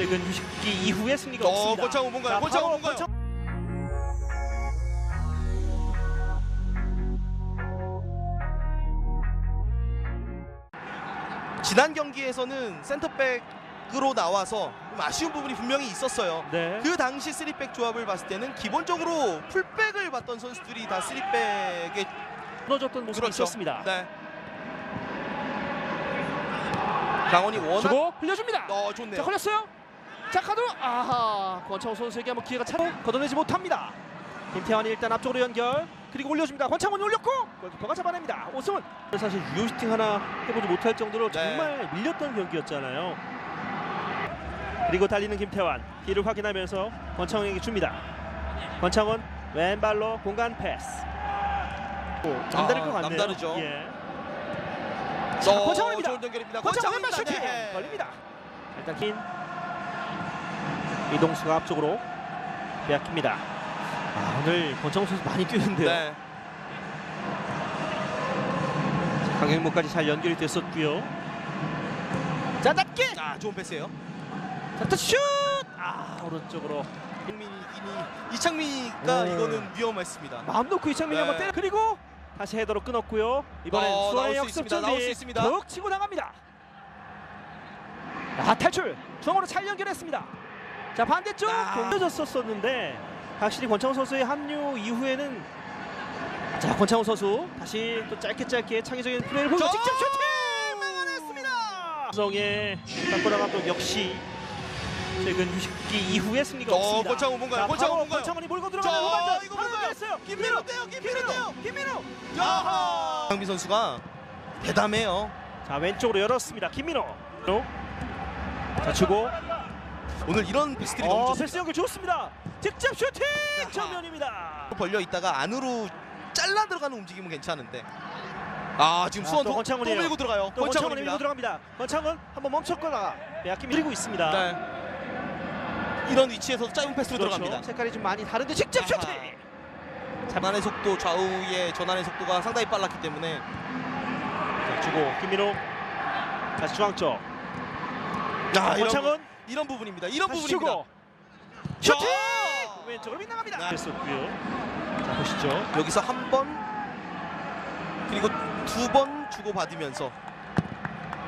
최근 휴식기 이후에 승리가 어, 없습니다. 권창훈 뭔가요? 자, 권창훈 바로 뭔가요? 권창- 지난 경기에서는 센터백으로 나와서 좀 아쉬운 부분이 분명히 있었어요. 네. 그 당시 3백 조합을 봤을 때는 기본적으로 풀백을 봤던 선수들이 다 3백에 무너졌던 모습이 그렇죠. 있었습니다. 네. 강원이 워낙 주고 흘려줍니다. 어자 좋네요. 걸렸어요. 자 카드로 아하 권창훈 선수에게 한번 기회가 차 걷어내지 못합니다. 김태환이 일단 앞쪽으로 연결 그리고 올려줍니다. 권창훈이 올렸고 골키퍼가 잡아냅니다. 오승훈 사실 유효 슈팅 하나 해보지 못할 정도로 네. 정말 밀렸던 경기였잖아요. 그리고 달리는 김태환 뒤를 확인하면서 권창훈에게 줍니다. 권창훈 왼발로 공간 패스. 오, 남다를 아, 것 같네요. 남다르죠. 예. 자, 권창훈입니다. 좋은 연결입니다. 권창훈 왼발 권창훈입니다. 슈팅 네. 걸립니다. 일단 긴 이동수가 앞쪽으로 빼앗깁니다. 아, 오늘 권창훈 선수 많이 뛰는데요. 네. 강행모까지 잘 연결이 됐었고요. 자 낮게 자 좋은 패스예요. 자 또 슛! 아 오른쪽으로 이창민이 이창민이가 오. 이거는 위험했습니다. 마음 놓고 이창민이 네. 한번 때려 그리고 다시 헤더로 끊었고요. 이번엔 어, 수원의 역습. 준비. 툭 치고 나갑니다. 아 탈출 중앙으로 잘 연결했습니다. 자 반대쪽 아. 공려졌었었는데 확실히 권창훈 선수의 합류 이후에는 자 권창훈 선수 다시 또 짧게 짧게 창의적인 플레이를 저- 직접 슈팅 막아냈습니다. 성의 박보라 감독 역시 최근 휴식기 이후에 승리가 어, 없습니다. 권창훈 뭔가요? 자, 권창훈 바로 뭔가요? 권창훈이 몰고 저, 들어가는 후반전 이거 하나 뭔가요? 했어요. 김민호인데요, 김민호인데요. 김민호. 야하. 강민 선수가 대담해요. 자 왼쪽으로 열었습니다. 김민호. 자 주고 오늘 이런 패스들이 너무 어, 좋습니다. 패스 연결 좋습니다. 직접 슈팅. 정면입니다. 벌려 있다가 안으로 잘라 들어가는 움직임은 괜찮은데. 아 지금 자, 수원 또 또, 권창훈이에요. 또 밀고 들어가요. 또 권창훈이 밀고 권창훈입니다. 들어갑니다. 권창훈 한번 멈췄거나 빼앗기 밀고 있습니다. 네. 이런 위치에서도 짧은 패스로 그렇죠. 들어갑니다. 색깔이 좀 많이 다른데 직접 아하. 슈팅. 전환의 속도 좌우의 전환의 속도가 상당히 빨랐기 때문에 자, 주고 김민호 다시 중앙 쪽. 야, 이런, 권창훈 부, 이런 부분입니다. 이런 부분입니다. 주고 슈팅 자, 왼쪽으로 빗나갑니다. 네. 됐었고요. 자 보시죠. 여기서 한 번 그리고 두 번 주고 받으면서